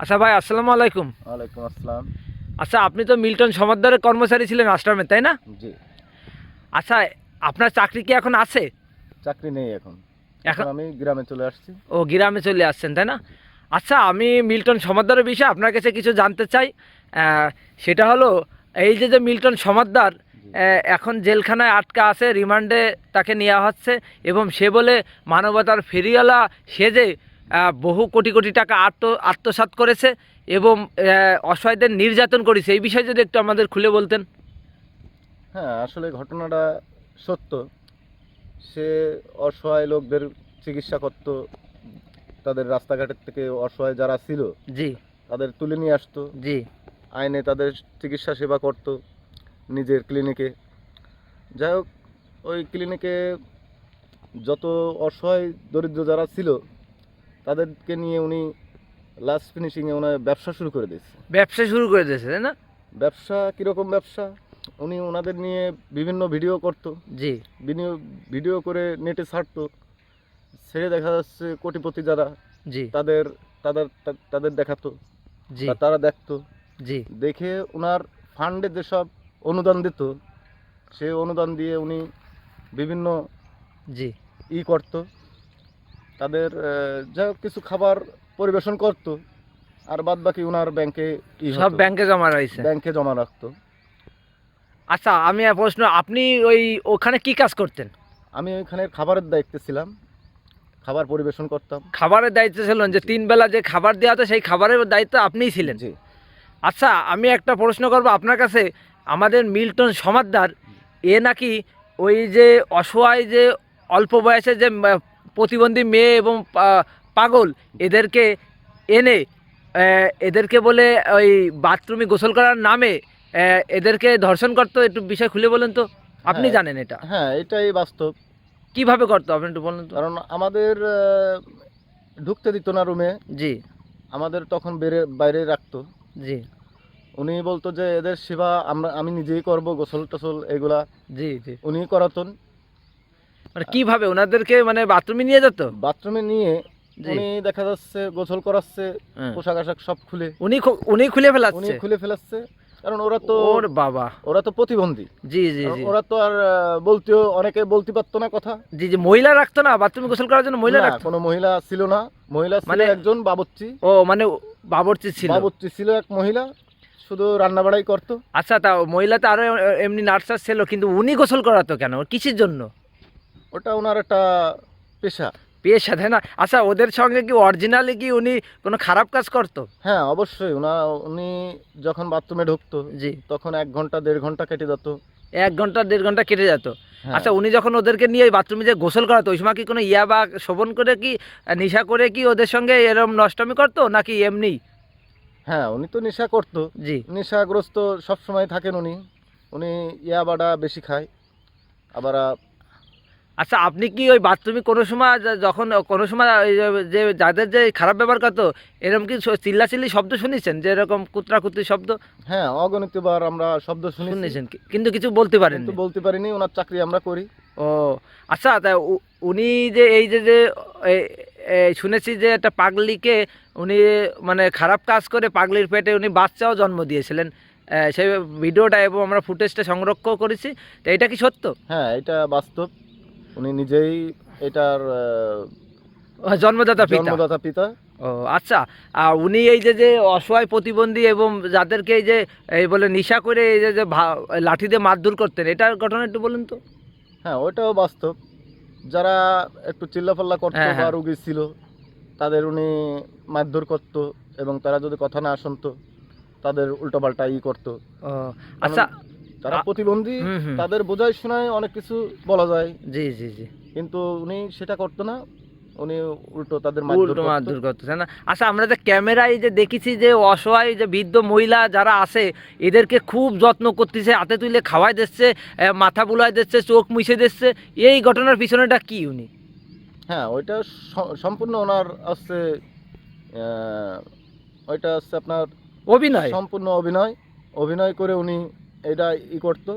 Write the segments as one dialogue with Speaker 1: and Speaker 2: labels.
Speaker 1: আচ্ছা ভাই আসসালামু আলাইকুম।
Speaker 2: ওয়ালাইকুম আসসালাম।
Speaker 1: আচ্ছা আপনি তো মিল্টন সমাদ্দারের কর্মচারী ছিলেন আশ্রমে তাই না?
Speaker 2: জি।
Speaker 1: আচ্ছা আপনার চাকরি কি এখন আছে?
Speaker 2: চাকরি নেই এখন।
Speaker 1: এখন
Speaker 2: আমি গ্রামে চলে আসছি।
Speaker 1: ও গ্রামে চলে আসছেন তাই না? আচ্ছা আমি মিল্টন সমাদ্দারের বিষয়ে আপনার কাছে কিছু জানতে চাই। সেটা হলো এই যে যে মিল্টন সমাদ্দার এখন জেলখানায় আটকা আছে রিমান্ডে তাকে নেওয়া হচ্ছে এবং সে বলে মানবতার ফেরিওয়ালা সেজে বহু কোটি কোটি টাকা আত্ম আত্মসাৎ করেছে এবং অসহায়দের নির্যাতন করেছে। এই বিষয়ে যদি একটু আমাদের খুলে বলতেন।
Speaker 2: হ্যাঁ আসলে ঘটনাটা সত্য। সে অসহায় লোকদের চিকিৎসা করত। তাদের রাস্তাঘাটের থেকে অসহায় যারা ছিল
Speaker 1: জি।
Speaker 2: তাদের তুলে নিয়ে আসতো।
Speaker 1: জি।
Speaker 2: আইনে তাদের চিকিৎসা সেবা করত নিজের ক্লিনিকে যাই হোক ওই ক্লিনিকে যত অসহায় দরিদ্র যারা ছিল তাদেরকে নিয়ে উনি লাস্ট ফিনিশিংয়ে ওনার ব্যবসা শুরু করে দিয়েছে।
Speaker 1: ব্যবসা শুরু করে দিয়েছে তাই না?
Speaker 2: ব্যবসা কীরকম ব্যবসা? উনি ওনাদের নিয়ে বিভিন্ন ভিডিও করতো।
Speaker 1: জি।
Speaker 2: ভিডিও ভিডিও করে নেটে ছাড়তো। ছেড়ে দেখা যাচ্ছে কোটিপতি যারা
Speaker 1: জি।
Speaker 2: তাদের তাদের তাদের দেখাতো
Speaker 1: জি।
Speaker 2: তারা দেখতো।
Speaker 1: জি।
Speaker 2: দেখে ওনার ফান্ডে যেসব অনুদান দিত সে অনুদান দিয়ে উনি বিভিন্ন
Speaker 1: জি।
Speaker 2: ই করত। তাদের যাই কিছু খাবার পরিবেশন করত আর বাদ বাকি ওনার ব্যাংকে
Speaker 1: সব ব্যাংকে জমা রয়েছে?
Speaker 2: ব্যাংকে জমা রাখতো।
Speaker 1: আচ্ছা আমি প্রশ্ন আপনি ওই ওখানে কি কাজ করতেন?
Speaker 2: আমি ওইখানে খাবারের দায়িত্বে ছিলাম খাবার পরিবেশন করতাম।
Speaker 1: খাবারের দায়িত্ব ছিলেন যে তিন বেলা যে খাবার দেওয়া হতো সেই খাবারের দায়িত্ব আপনিই ছিলেন?
Speaker 2: জি।
Speaker 1: আচ্ছা আমি একটা প্রশ্ন করব আপনার কাছে। আমাদের মিল্টন সমাদ্দার এ নাকি ওই যে অসহায় যে অল্প বয়সে যে প্রতিবন্ধী মেয়ে এবং পাগল এদেরকে এনে এদেরকে বলে ওই বাথরুমে গোসল করার নামে এদেরকে ধর্ষণ করতো একটু বিষয় খুলে বলেন তো। আপনি
Speaker 2: হ্যাঁ।
Speaker 1: জানেন এটা?
Speaker 2: হ্যাঁ এটাই বাস্তব।
Speaker 1: কীভাবে করতো? আপনি একটু বলেন তো।
Speaker 2: কারণ আমাদের ঢুকতে দিত না রুমে
Speaker 1: জি।
Speaker 2: আমাদের তখন বেড়ে বাইরে রাখতো।
Speaker 1: জি।
Speaker 2: উনি বলতো যে এদের সেবা আমরা আমি নিজেই করব গোসল টোসল এগুলা।
Speaker 1: জি জি।
Speaker 2: উনি করাতেন।
Speaker 1: মানে কীভাবে? ওনাদেরকে মানে বাথরুমে নিয়ে যেত?
Speaker 2: বাথরুমে নিয়ে উনি দেখা যাচ্ছে গোসল করাচ্ছে
Speaker 1: হ্যাঁ।
Speaker 2: পোশাক আশাক সব খুলে।
Speaker 1: উনি উনি খুলে ফেলাচ্ছে?
Speaker 2: উনি খুলে ফেলাচ্ছে। কারণ ওরা তো
Speaker 1: ওর বাবা।
Speaker 2: ওরা তো প্রতিবন্ধী।
Speaker 1: জি জি জি।
Speaker 2: ওরা তো আর বলতেও অনেকে বলতে পারতো না কথা।
Speaker 1: জি জি মহিলা রাখতো না? বাথরুমে গোসল করার জন্য মহিলা রাখতো?
Speaker 2: কোনো মহিলা ছিল না। মহিলা
Speaker 1: মানে-
Speaker 2: একজন বাবুর্চি।
Speaker 1: ও মানে বাবরচি ছিল।
Speaker 2: বাবুর্চি ছিল এক মহিলা। শুধু রান্না বাড়াই করতো।
Speaker 1: আচ্ছা তা মহিলা তো আরও এমনি নার্সার ছিল কিন্তু উনি গোসল করাতো কেন? কিসের জন্য?
Speaker 2: ওটা ওনার একটা পেশা।
Speaker 1: পেশা সাথে না? আচ্ছা ওদের সঙ্গে কি অরিজিনালি কি উনি কোনো খারাপ কাজ করতো?
Speaker 2: হ্যাঁ অবশ্যই। ওনা উনি যখন বাথরুমে ঢুকতো
Speaker 1: জি।
Speaker 2: তখন এক ঘণ্টা দেড় ঘণ্টা কেটে যেত।
Speaker 1: এক ঘণ্টা দেড় ঘণ্টা কেটে যেত।
Speaker 2: হ্যাঁ।
Speaker 1: আচ্ছা উনি যখন ওদেরকে নিয়ে বাথরুমে যে গোসল করাতো ওই সময় কি কোনো ইয়া বা শোভন করে কি নেশা করে কি ওদের সঙ্গে এরকম নষ্টমি করতো নাকি এমনি?
Speaker 2: হ্যাঁ উনি তো নেশা করতো।
Speaker 1: জি।
Speaker 2: নেশাগ্রস্ত সব সময় থাকেন উনি। উনি ইয়াবাডা বেশি খায়। আবার
Speaker 1: আচ্ছা আপনি কি ওই বাথরুমে কোনো সময় যখন কোনো সময় যে- যাদের যে খারাপ ব্যবহার করতো এরকম কি চিল্লাচিল্লি শব্দ শুনেছেন? যে এরকম কুতরা কুতরি শব্দ?
Speaker 2: হ্যাঁ অগণিতবার আমরা শব্দ শুনেছি।
Speaker 1: শুনেছেন কিন্তু কিছু বলতে পারেন
Speaker 2: বলতে পারিনি ওনার চাকরি আমরা করি।
Speaker 1: ও আচ্ছা তা উনি যে এই যে যে শুনেছি যে একটা পাগলিকে উনি মানে খারাপ কাজ করে পাগলির পেটে উনি বাচ্চাও জন্ম দিয়েছিলেন। সেই ভিডিওটা এবং আমরা ফুটেজটা সংরক্ষণ করেছি। তো এটা কি সত্য?
Speaker 2: হ্যাঁ এটা বাস্তব। উনি নিজেই এটার
Speaker 1: জন্মদাতা পিতা।
Speaker 2: জন্মদাতা পিতা।
Speaker 1: ও আচ্ছা আর উনি এই যে যে অসহায় প্রতিবন্ধী এবং যাদেরকে এই যে এই বলে নিশা করে এই যে যে লাঠি দিয়ে মারধর করতেন এটার ঘটনা একটু বলুন তো।
Speaker 2: হ্যাঁ ওইটাও বাস্তব। যারা একটু চিল্লাফাল্লা করতো
Speaker 1: হ্যাঁ,
Speaker 2: বা
Speaker 1: হ্যাঁ।
Speaker 2: রুগী ছিল তাদের উনি মারধর করতো এবং তারা যদি কথা না শুনতো তাদের উল্টোপাল্টা ই করতো।
Speaker 1: আচ্ছা
Speaker 2: তারা প্রতিবন্ধী তাদের বোঝাই শোনায় অনেক কিছু বলা যায়।
Speaker 1: জি জি জি।
Speaker 2: কিন্তু উনি সেটা করতো না উনি উল্টো তাদের
Speaker 1: উল্টো মারধর করতো না? আচ্ছা আমরা যে ক্যামেরায় যে দেখেছি যে অসহায় যে বৃদ্ধ মহিলা যারা আছে এদেরকে খুব যত্ন করতেছে হাতে তুলে খাওয়াই দিচ্ছে মাথা বুলাই দিচ্ছে চোখ মুছে দিচ্ছে এই ঘটনার পিছনেটা কি উনি?
Speaker 2: হ্যাঁ ওইটা সম্পূর্ণ ওনার হচ্ছে ওইটা হচ্ছে আপনার
Speaker 1: অভিনয়?
Speaker 2: সম্পূর্ণ অভিনয়। অভিনয় করে উনি এটা ই করতো।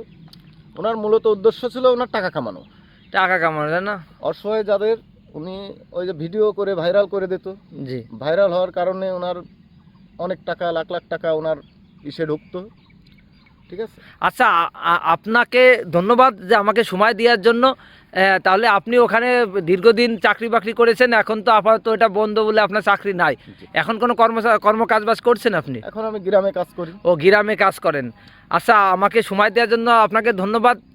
Speaker 2: ওনার মূলত উদ্দেশ্য ছিল ওনার টাকা কামানো।
Speaker 1: টাকা কামানো তাই না?
Speaker 2: অসহায় যাদের উনি ওই যে ভিডিও করে ভাইরাল করে দিত।
Speaker 1: জি।
Speaker 2: ভাইরাল হওয়ার কারণে ওনার অনেক টাকা লাখ লাখ টাকা ওনার ইসে ঢুকতো। ঠিক আছে?
Speaker 1: আচ্ছা আপনাকে ধন্যবাদ যে আমাকে সময় দেওয়ার জন্য। তাহলে আপনি ওখানে দীর্ঘদিন চাকরি বাকরি করেছেন এখন তো আপাতত এটা বন্ধ বলে আপনার চাকরি নাই। এখন কোনো কর্ম কর্ম কাজ বাজ করছেন আপনি?
Speaker 2: এখন আমি গ্রামে কাজ করি।
Speaker 1: ও গ্রামে কাজ করেন। আচ্ছা আমাকে সময় দেওয়ার জন্য আপনাকে ধন্যবাদ।